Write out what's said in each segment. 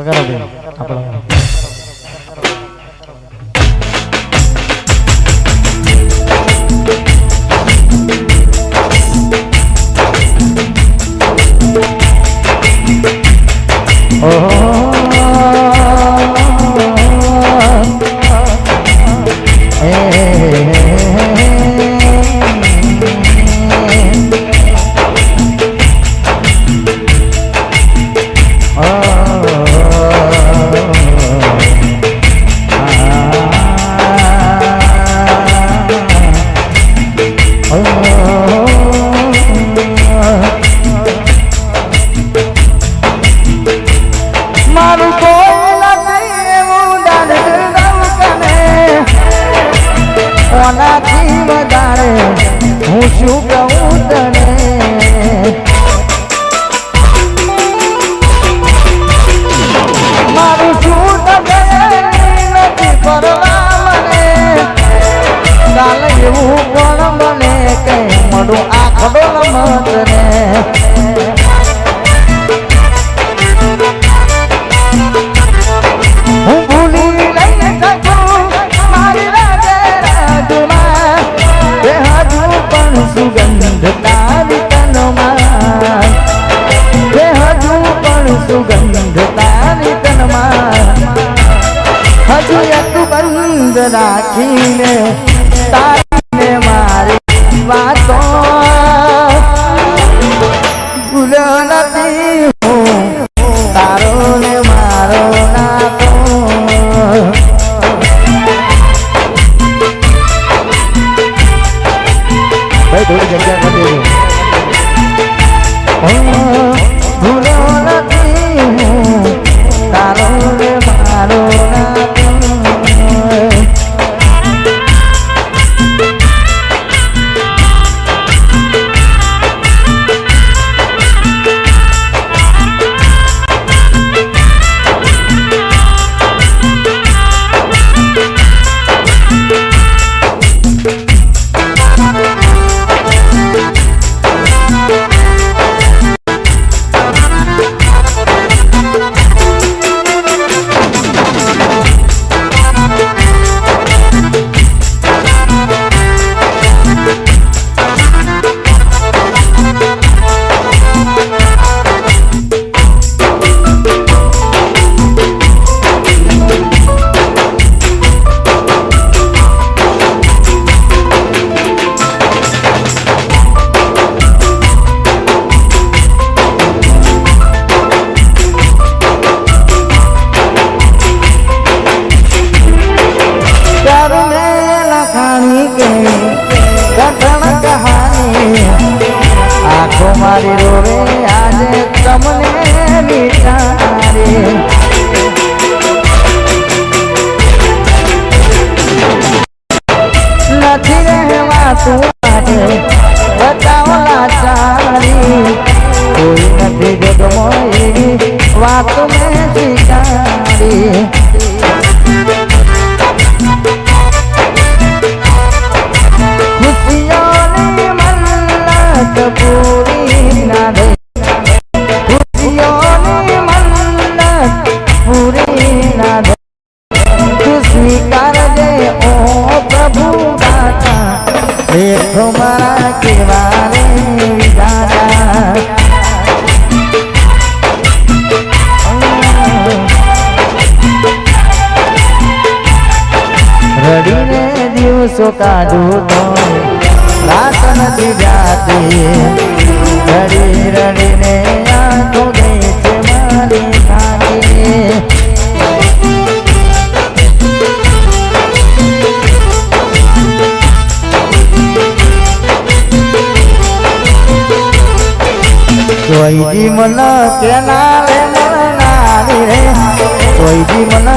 Agárrate, apagado. Don't get that. game. મન તેના રે મનારી રે. કોઈ દી મન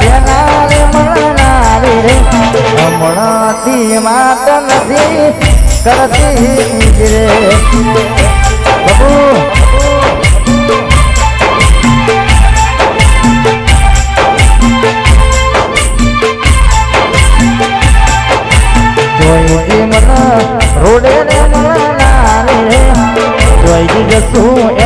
તેના રે. મનારી રે હમણાંથી માત નથી કરતી રે. પ્રભુ રોડે રે મનારી રે. જોઈ જશું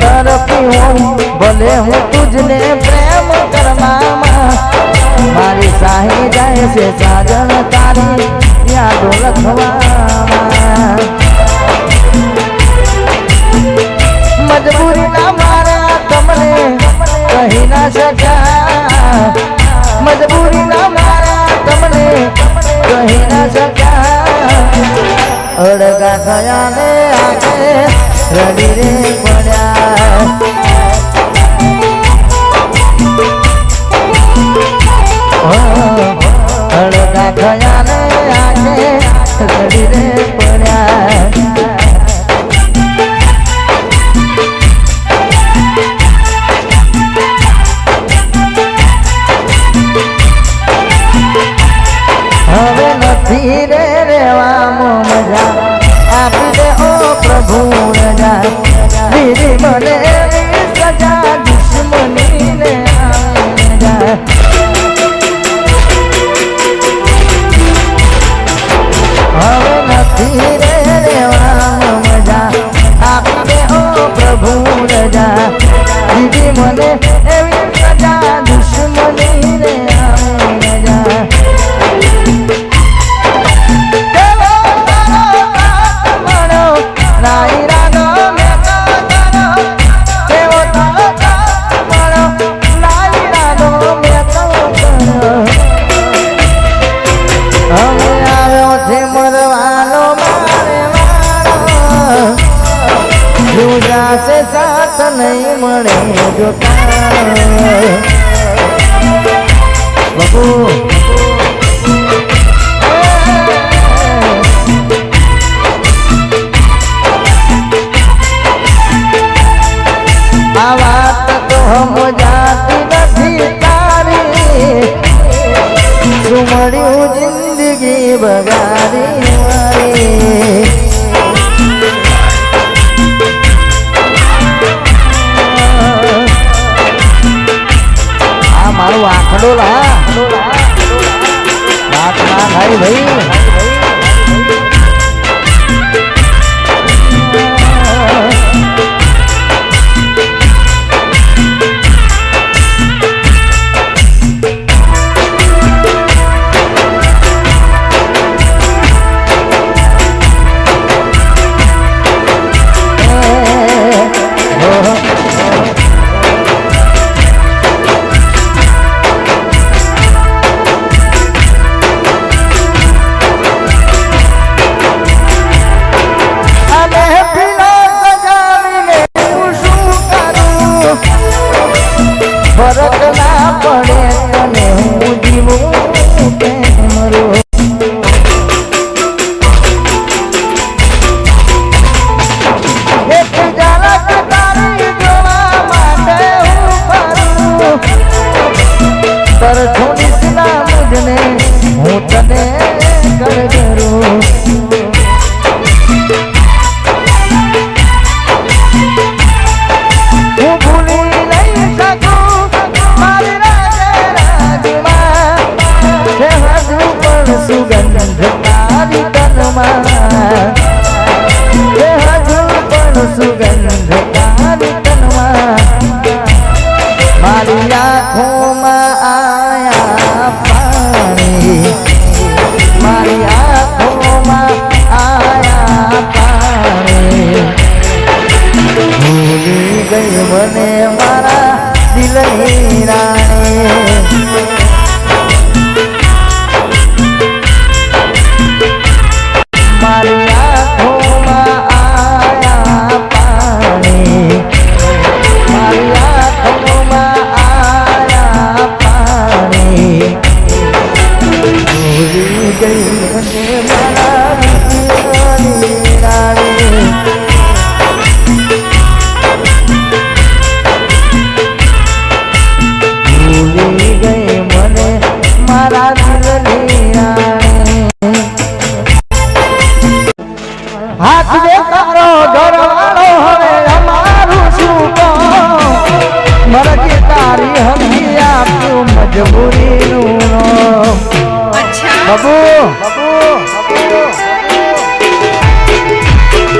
તરફી હોઉં ભલે હું તુજને પ્રેમ કરવામાં મારી સાહી જાય છે સાજન તારી યાદો લખવામાં. મજબૂરી ના મારા તમને કહી ના શકા મજબૂરી ના મારા તમને કહી ના શકા અડગા થયા ને આખે રડી રે પડ્યા. है तेरे જોતા બાપુ ಸುಗಂಧ ಕಾರಿ ತನುಮ અચ્છા બબુ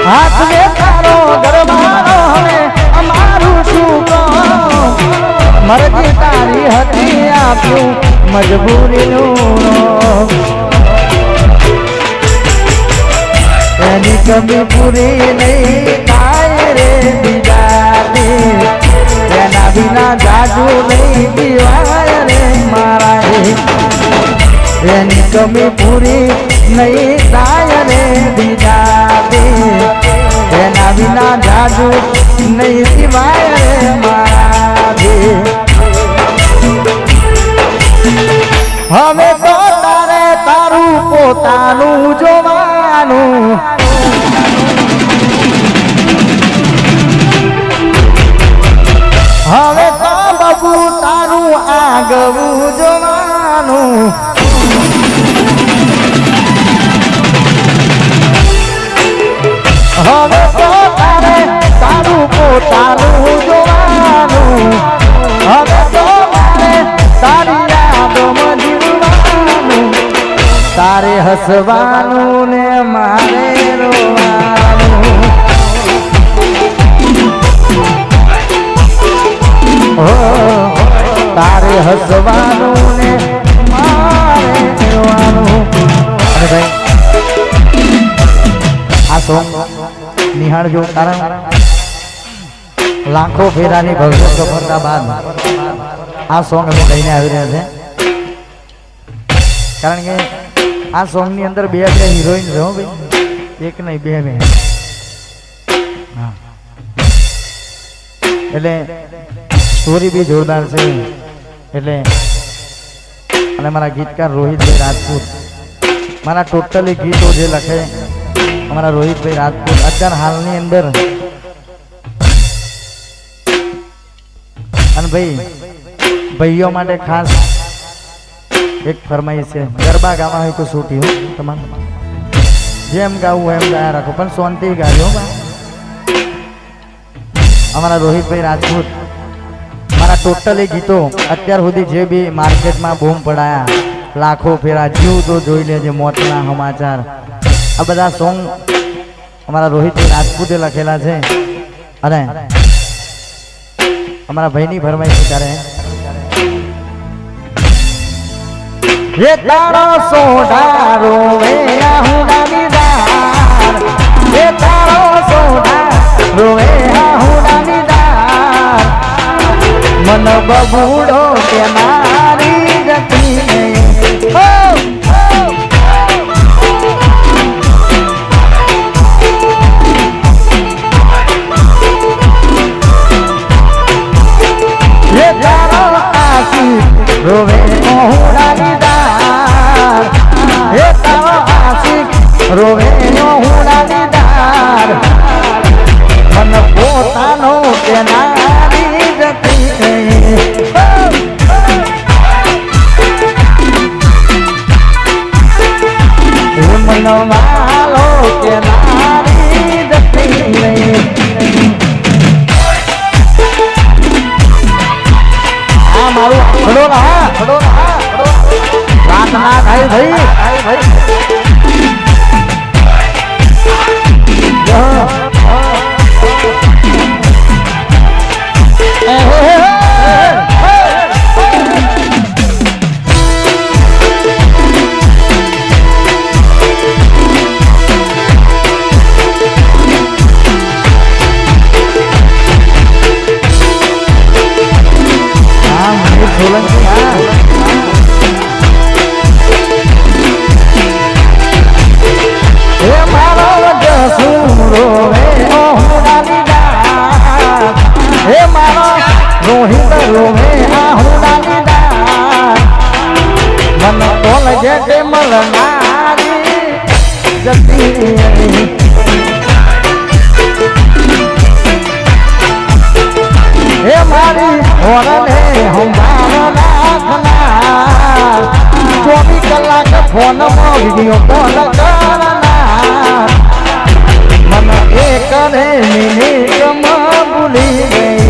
હાથ દે તારો ઘરવાળો હવે અમારું શું કામ મરજી તારી હતી આપ્યું મજબૂરીનું એની કમી પૂરી નહીં થાય રે બીજાની એના વિના જાજુ નહીં દીવાય રે મારા એની કમી પૂરી નહીં થાય રે બીજાની એના વિના જાજુ નહીં સિવાય રે મારા હવે તો તારે તારું પોતાનું જોવાનું. હવે તો બબુ તારું આગવું જોવાનું. તારે હસવાનું ને મારે તારે હસવાનું ને મારે રોવાનું. અને ભાઈ, આ સોંગ નિહાળજો, કારણ લાખો ફેરાની ભવ્ય સફળતા બાદ આ સોંગ અમે લઈને આવી રહ્યા છે. કારણ કે આ સોંગની અંદર બે બે હિરોઈન છે ભાઈ? એક નહીં, બે બે એટલે સ્ટોરી બી જોરદાર છે. એટલે અને મારા ગીતકાર રોહિતભાઈ રાજપૂત. મારા ટોટલી ગીતો જે લખે, અમારા રોહિતભાઈ રાજપૂત, અત્યારે હાલની અંદર. અને ભાઈ, ભાઈઓ માટે ખાસ એક ફરમાઈશ છે, ગરબા ગાવા હોય તો છૂટી હો, તમારે. જેમ ગાવું એમ ગાયા રાખો, પણ શાંતિ ગાજો અમારા રોહિતભાઈ રાજપૂત, મારા ટોટલી ગીતો અત્યાર સુધી જે બી માર્કેટમાં બૂમ પડાયા, લાખો ફેરા, જીવ તો જોઈ લેજે મોતના સમાચાર. આ બધા સોંગ અમારા રોહિતભાઈ રાજપૂતે લખેલા છે. અને અમારા ભાઈની ફરમાઈશ ત્યારે એ તારો સોડારો વે હું દાર એ તારો સોડારો વે હું દાર મન બબુડો કે મારી ગતિ નહીં ભાઈ ભાઈ. રોવે આ હુડાની દાર મન તોલ જેટે મલનારી જતી રહી. હે મારી ઓરને હંભાર રાખનાર ચોવીસ કલાક ફોનમાં વીડિયો કોલ કરનાર. મન એક મિનિટમાં ભૂલી ગઈ.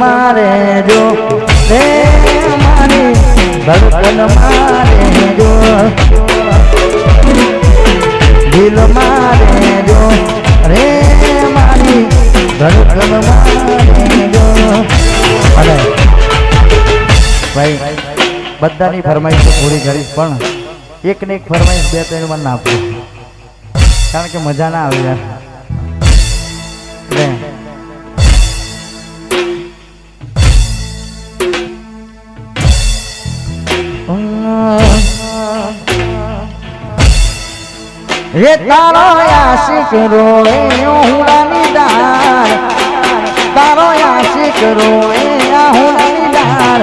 મારે જો. રે મારી ધડકન મારે જો. દિલ મારે જો. રે મારી ધડકન મારે જો. અને ભાઈ, બધાની ફરમાઈશ પૂરી કરીશ, પણ એક ને એક ફરમાઈશ બે ત્રણમાં ના આપું કારણ કે મજા ના આવે યાર. રે તારો આશિક રોએ હુડાની ડાર તારો આશિક રોએ હુડાની ડાર